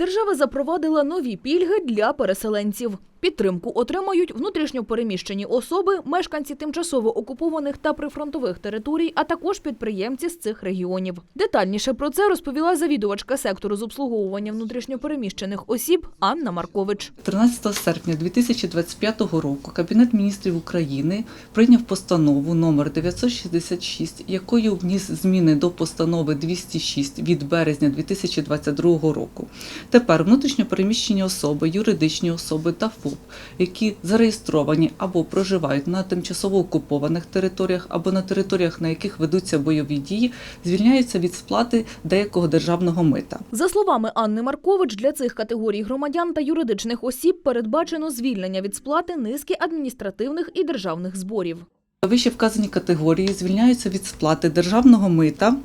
Держава запровадила нові пільги для переселенців. Підтримку отримають внутрішньо переміщені особи, мешканці тимчасово окупованих та прифронтових територій, а також підприємці з цих регіонів. Детальніше про це розповіла завідувачка сектору з обслуговування внутрішньо переміщених осіб Анна Маркович. 13 серпня 2025 року Кабінет міністрів України прийняв постанову номер 966, якою вніс зміни до постанови 206 від березня 2022 року. Тепер внутрішньо переміщені особи, юридичні особи та ФОП, які зареєстровані або проживають на тимчасово окупованих територіях або на територіях, на яких ведуться бойові дії, звільняються від сплати деякого державного мита. За словами Анни Маркович, для цих категорій громадян та юридичних осіб передбачено звільнення від сплати низки адміністративних і державних зборів. Вище вказані категорії звільняються від сплати державного мита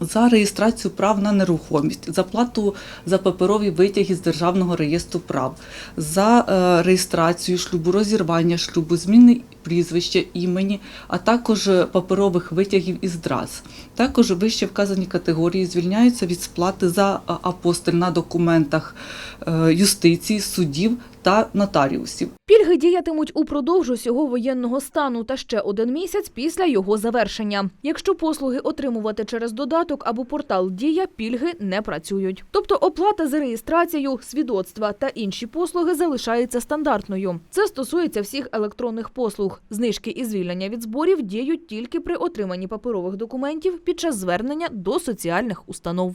за реєстрацію прав на нерухомість, за плату за паперові витяги з державного реєстру прав, за е, реєстрацію шлюбу, розірвання шлюбу, зміни прізвища, імені, а також е, паперових витягів із ДРАЗ. Також вище вказані категорії звільняються від сплати за апостиль на документах е, юстиції, судів та нотаріусів. Пільги діятимуть упродовж усього воєнного стану та ще один місяць після його завершення. Якщо послуги отримувати через додаток або портал Дія, пільги не працюють. Тобто оплата за реєстрацію, свідоцтва та інші послуги залишається стандартною. Це стосується всіх електронних послуг. Знижки і звільнення від зборів діють тільки при отриманні паперових документів під час звернення до соціальних установ.